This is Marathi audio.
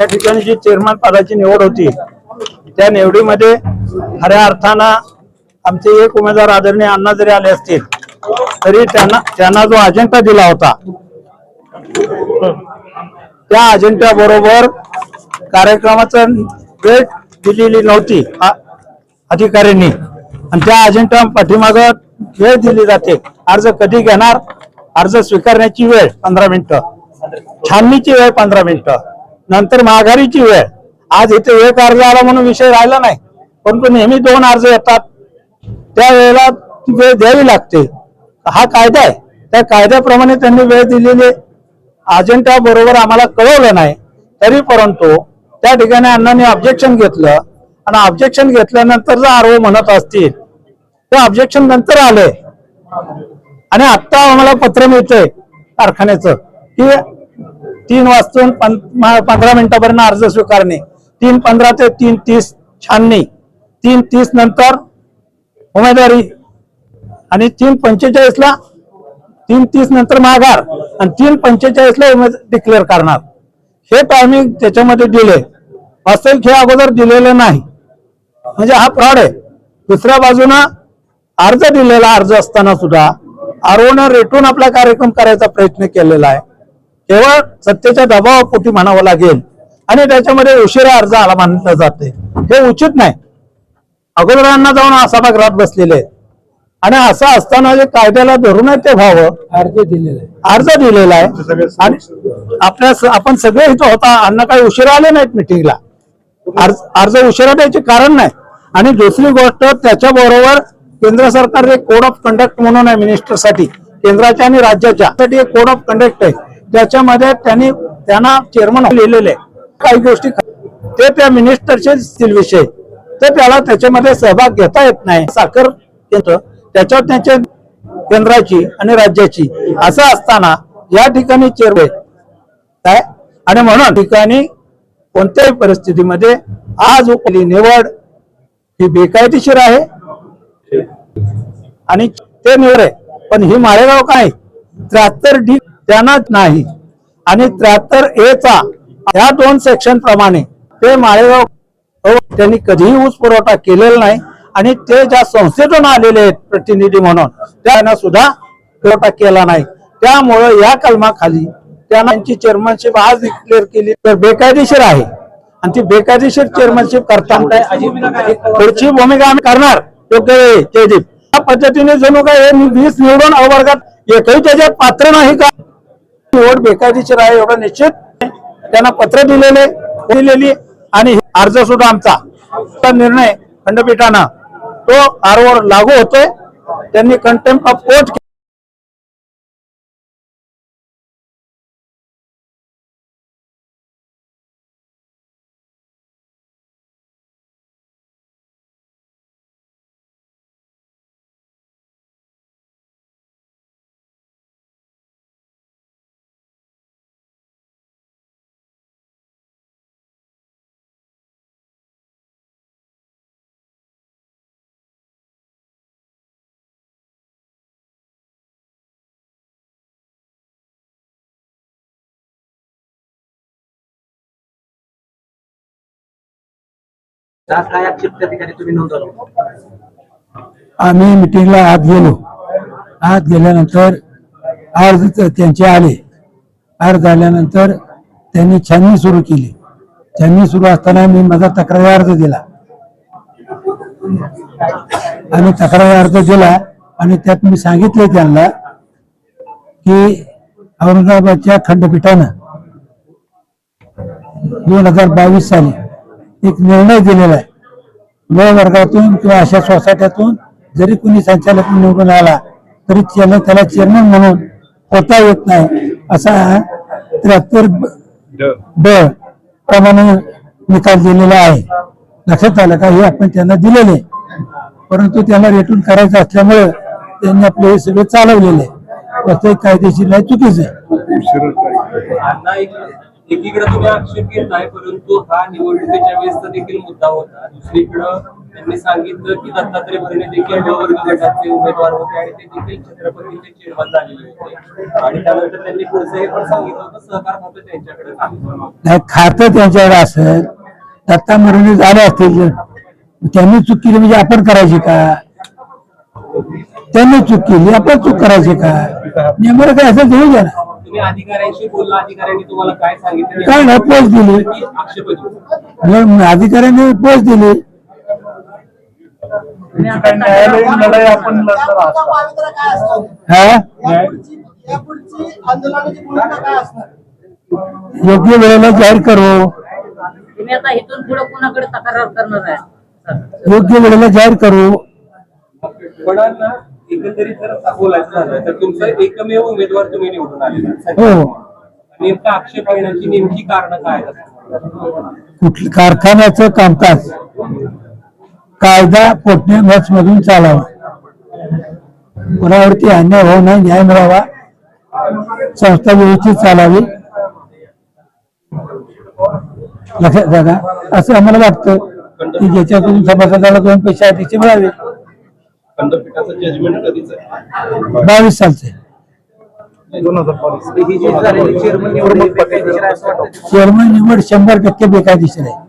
त्या ठिकाणी जी चेअरमन पदाची निवड होती त्या निवडीमध्ये खऱ्या अर्थानं आमचे एक उमेदवार आदरणीय अण्णा जरी आले असतील तरी त्यांना त्यांना जो अजेंडा दिला होता त्या अजेंडा बरोबर कार्यक्रमाचं वेळ दिलेली नव्हती अधिकाऱ्यांनी. आणि त्या अजेंडा पाठीमाग वेळ दिली जाते. अर्ज कधी घेणार? अर्ज स्वीकारण्याची वेळ पंधरा मिनिटं. छाननीची वेळ पंधरा मिनिटं. नंतर माघारीची वेळ. आज इथे एक अर्ज आला म्हणून विषय राहिला नाही परंतु नेहमी दोन अर्ज येतात. त्या वेळेला वेळ द्यावी लागते. हा कायदा आहे. त्या कायद्याप्रमाणे त्यांनी वेळ दिलेली अजेंडा बरोबर आम्हाला कळवलं नाही. तरी परंतु त्या ठिकाणी अण्णांनी ऑब्जेक्शन घेतलं. आणि ऑब्जेक्शन घेतल्यानंतर जर आरोप म्हणत असतील ते ऑब्जेक्शन नंतर आले. आणि आत्ता आम्हाला पत्र मिळतंय कारखान्याचं. की तीन वाजून पंधरा मिनिटापर्यंत अर्ज स्वीकारणे. तीन पंधरा ते तीन तीस छाननी. तीन तीस नंतर उमेदवारी. आणि तीन पंचेचाळीसला तीन तीस नंतर माघार. आणि तीन पंचेचाळीसला उमेद डिक्लेअर करणार. हे टायमिंग त्याच्यामध्ये दिले. वास्तविक हे अगोदर दिलेलं नाही. म्हणजे हा फ्रॉड आहे. दुसऱ्या बाजूनं अर्ज दिलेला अर्ज असताना सुद्धा आरोन रेटून आपला कार्यक्रम करायचा प्रयत्न केलेला आहे. केवळ सत्तेच्या दबावापोटी म्हणावं लागेल. आणि त्याच्यामध्ये उशिरा अर्ज आला मानलं जाते. हे उचित नाही. अगोदरांना जाऊन सभागृहात बसलेले. आहेत. आणि असं असताना जे कायद्याला धरून ते व्हावं. अर्ज दिलेला आहे. अर्ज दिलेला आहे. आणि आपल्या आपण सगळे इथं होता. अण्णा काही उशिरा आले नाहीत मिटिंगला अर्ज अर्ज उशिरा द्यायचे कारण नाही. आणि दुसरी गोष्ट त्याच्या बरोबर केंद्र सरकारने कोड ऑफ कंडक्ट म्हणून आहे मिनिस्टरसाठी केंद्राच्या आणि राज्याच्या. साठी एक कोड ऑफ कंडक्ट आहे. ज्याच्यामध्ये त्यांनी त्यांना चेअरमन लिहिलेले आहे. काही गोष्टी ते त्या मिनिस्टरचे असतील विषय. तर त्याला त्याच्यामध्ये सहभाग घेता येत नाही. साखर केंद्र त्याच्यावर त्यांच्या केंद्राची आणि राज्याची असं असताना या ठिकाणी चेअरमन काय? आणि म्हणून ठिकाणी कोणत्याही परिस्थितीमध्ये आज उकली निवड ही बेकायदेशीर आहे. आणि ते निवड आहे. पण ही माळेगाव काय त्र्याहत्तर डी त्यांना नाही. आणि त्र्याहत्तर ए चा या दोन सेक्शन प्रमाणे ते माळेगाव अ, त्यांनी कधीही ऊस पुरवठा केलेला नाही. आणि ते ज्या संस्थेतून आलेले आहेत प्रतिनिधी म्हणून त्यांना सुद्धा पुरवठा केला नाही. त्यामुळं या कलमाखाली त्यांना त्यांची चेअरमनशिप आज डिक्लेअर केली. तर बेकायदेशीर आहे. आणि ती बेकायदेशीर चेअरमनशिप करताना पुढची भूमिका आम्ही करणार. योग्य जयदीप त्या पद्धतीने जणू काय हे वीस निवडून अवर्गात एकही त्याच्यात पात्र नाही का? निवड बेकायदेशीर आहे एवढं निश्चित. त्यांना पत्र दिलेले दिलेली आणि अर्ज सुद्धा आमचा. निर्णय खंडपीठानं तो आरवर लागू होतोय. त्यांनी कंटेम्प ऑफ कोर्ट आम्ही मिटिंगला आत गेलो. आत गेल्यानंतर अर्ज त्यांचे आले. अर्ज आल्यानंतर त्यांनी छाननी सुरू केली. छाननी सुरू असताना मी माझा तक्रारी अर्ज दिला. आणि तक्रारी अर्ज दिला आणि त्यात मी सांगितले त्यांना की औरंगाबादच्या खंडपीठानं दोन हजार बावीस साली एक निर्णय दिलेला आहे. व वर्गातून किंवा अशा सोसायट्यातून जरी कुणी संचालक निवडून आला तरी त्याला त्याला चेअरमन म्हणून होता येत नाही. असा त्र्याहत्तर ब प्रमाणे निकाल दिलेला आहे. लक्षात आलं का? हे आपण त्यांना दिलेले परंतु त्यांना रेटून करायचं असल्यामुळे त्यांनी आपले हे सगळे चालवलेले. वास्तविक कायदेशीर नाही चुकीचं आहे. एकीकडे तुम्ही आक्षेप घेत आहे परंतु हा निवडणुकीच्या वेळेसचा देखील मुद्दा होता. दुसरीकडं त्यांनी सांगितलं की दत्तात्रय भरणे देखील ड गटाचे उमेदवार होते आणि ते देखील छत्रपतीचे चेअरमन झालेले होते. आणि त्यानंतर त्यांनी पुढचं हे पण सांगितलं होतं सहकार खातं त्यांच्याकडे नाही खातं त्यांच्याकडे असेल दत्ता मरुणी झाले असतील त्यांनी चूक केली म्हणजे आपण करायची का? त्यांनी चूक केली आपण चूक करायची का? नेमकं काय असं घेऊ द्या ना. तुम्ही अधिकाऱ्यांशी बोलला अधिकाऱ्यांनी तुम्हाला काय सांगितलं? काय नाही पोच दिली. की आक्षेप. मग अधिकाऱ्यांनी पोच दिली. न्यायालयीन लढाई आपण लढणार आहात. हा? योग्य वेळेला जाहीर करू. तुम्ही आता इथून पुढे कुणाकडे तक्रार करणार आहे? योग्य वेळेला जाहीर करू. पण एकंदरीत जर बोलायचं झालं तर तुमचं एकमेव उमेदवार तुम्ही निवडून आलेला. हो. नेमका आक्षेप येण्याची नेमकी कारण काय आहेत? कुठलं कारखान्याचं कामकाज कायदा पोटणे मच मधून चालावा? कोणावरती अन्याय होऊ नये न्याय मिळावा? संस्था व्यवस्थित चालावी? लक्षात का असं आम्हाला वाटतं की ज्याच्यातून सभासदाला दोन पैसे अध्यक्ष मिळावे. खंडपीठाचं जजमेंट कधीच आहे? बावीस सालचे. दोन हजार बावीस. ही चेअरमन निवड शंभर टक्के बेकायदेशीर आहे.